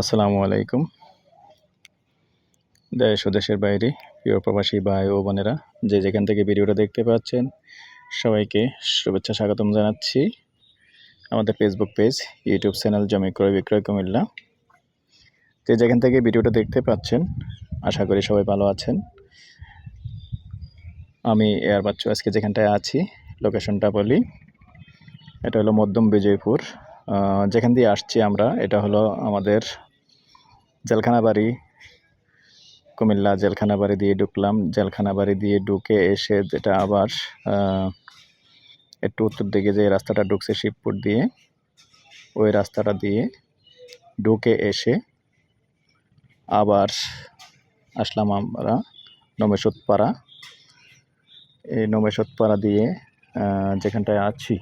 আসসালামু আলাইকুম। দেশ ও দেশের বাইরে, প্রিয় প্রবাসী ভাই ও বোনেরা, যে যেখান থেকে ভিডিওটা দেখতে পাচ্ছেন, সবাইকে শুভেচ্ছা স্বাগতম জানাচ্ছি। আমাদের ফেসবুক পেজ ইউটিউব চ্যানেল জমি ক্রয় বিক্রয় কুমিল্লা। যে যেখান থেকে ভিডিওটা দেখতে পাচ্ছেন, আশা করি সবাই ভালো আছেন। আমি এয়ার বাচ্চু আজকে যেখানটায় আছি লোকেশনটা বলি। এটা হলো মধ্যম বিজয়পুর। যেখান দিয়ে আসছি আমরা, এটা হলো আমাদের জেলখানা বাড়ি। কুমিল্লা জেলখানা বাড়ি দিয়ে ঢুকলাম। জেলখানা বাড়ি দিয়ে ঢুকে এসে যেটা আবার একটু উত্তর দিকে যে রাস্তাটা ঢুকছে শিবপুর দিয়ে, ওই রাস্তাটা দিয়ে ঢুকে এসে আবার আসলাম আমরা নমেশতপাড়া। এই নমেশতপাড়া দিয়ে যেখানটায় আছি।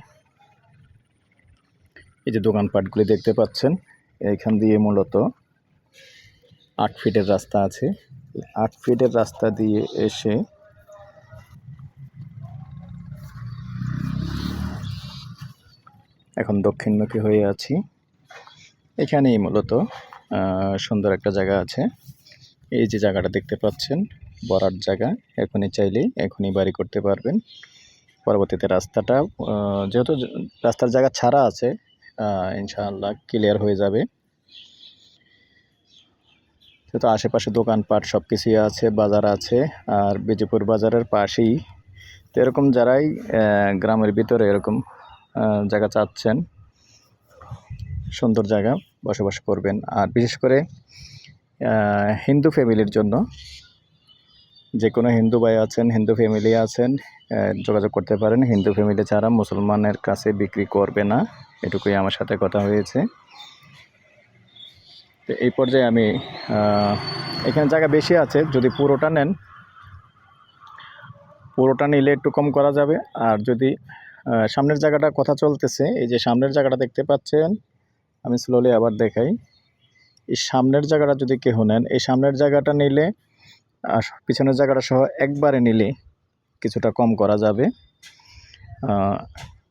এই যে দোকানপাটগুলি দেখতে পাচ্ছেন, এইখান দিয়ে মূলত আট ফিটের রাস্তা আছে। আট ফিটের রাস্তা দিয়ে এসে এখন দক্ষিণমুখী হয়ে আছি। এখানেই মূলত সুন্দর একটা জায়গা আছে। এই যে জায়গাটা দেখতে পাচ্ছেন, বরার জায়গা। এখনই চাইলেই এখনই বাড়ি করতে পারবেন। পরবর্তীতে রাস্তাটা যেহেতু রাস্তার জায়গা ছাড়া আছে ইনশাআল্লাহ ক্লিয়ার হয়ে যাবে। যেহেতু আশেপাশে দোকানপাট সব কিছুই আছে, বাজার আছে, আর বিজয়পুর বাজারের পাশেই। তো এরকম যারাই গ্রামের ভিতরে এরকম জায়গা চাচ্ছেন, সুন্দর জায়গা বসবাস করবেন। আর বিশেষ করে হিন্দু ফ্যামিলির জন্য যে কোনো হিন্দু ভাই আছেন, হিন্দু ফ্যামিলি আছেন যোগাযোগ করতে পারেন। হিন্দু ফ্যামিলি ছাড়া মুসলমানের কাছে বিক্রি করবে না। এটুকুই আমার সাথে কথা হয়েছে। তো এই পর্যায়ে আমি এখানে জায়গা বেশি আছে, যদি পুরোটা নেন, পুরোটা নিলে একটু কম করা যাবে। আর যদি সামনের জায়গাটা কথা চলতেছে, এই যে সামনের জায়গাটা দেখতে পাচ্ছেন, আমি স্লোলি আবার দেখাই। এই সামনের জায়গাটা যদি কেহ নেন, এই সামনের জায়গাটা নিলে পিছনের জায়গাটা সহ একবারে নিলে কিছুটা কম করা যাবে।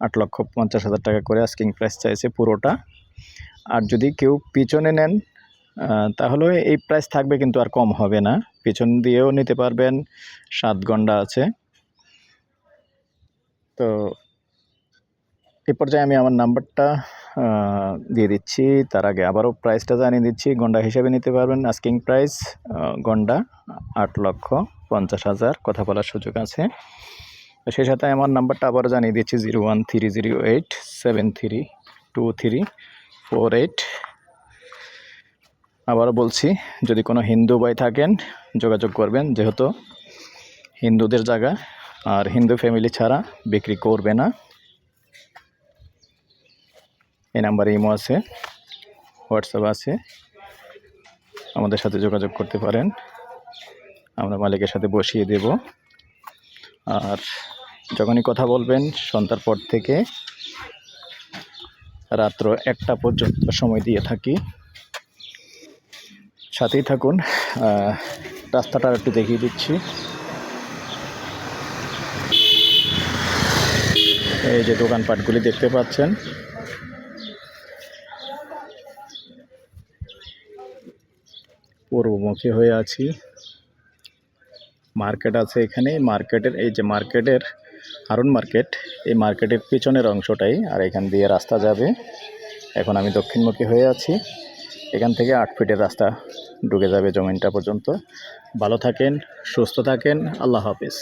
আট লক্ষ পঞ্চাশ হাজার টাকা করে আস্কিং প্রাইস চাইছে পুরোটা। আর যদি কেউ পিছনে নেন তাহলে এই প্রাইস থাকবে কিন্তু আর কম হবে না। পিছন দিয়েও নিতে পারবেন, সাত গন্ডা আছে। তো এই পর্যায়ে আমি আমার নাম্বারটা দিয়ে দিচ্ছি। তার আগে আবারও প্রাইসটা জানিয়ে দিচ্ছি। গন্ডা হিসাবে নিতে পারবেন আস্কিং প্রাইস গন্ডা, আট লক্ষ পঞ্চাশ হাজার। কথা বলার সুযোগ আছে। সেই সাথে আমার নাম্বারটা আবারও জানিয়ে দিচ্ছি zero one three zero eight seven three two three four eight আবারও বলছি, যদি কোনো হিন্দু ভাই থাকেন, যোগাযোগ করবেন। যেহেতু হিন্দুদের জায়গা, আর হিন্দু ফ্যামিলি ছাড়া বিক্রি করবে না। এই নাম্বারে ইমো আছে, হোয়াটসঅ্যাপ আছে। আমাদের সাথে যোগাযোগ করতে পারেন। আমরা মালিকের সাথে বসিয়ে দেব। আর যখনই কথা বলবেন, সন্ধ্যার পর থেকে রাত্র একটা পর্যন্ত সময় দিয়ে থাকি। সাথেই থাকুন। রাস্তাটা একটু দেখিয়ে দিচ্ছি। এই যে দোকানপাটগুলি দেখতে পাচ্ছেন। পূর্বমুখী হয়ে আছি। মার্কেট আছে এখানে মার্কেটের, এই যে মার্কেটের, হারুন মার্কেট, এই মার্কেটের পিছনের অংশটাই। আর এখান দিয়ে রাস্তা যাবে। এখন আমি দক্ষিণমুখী হয়ে আছি। এখান থেকে আট ফিটের রাস্তা ঢুকে যাবে জমিনটা পর্যন্ত। ভালো থাকেন, সুস্থ থাকেন। আল্লাহ হাফিজ।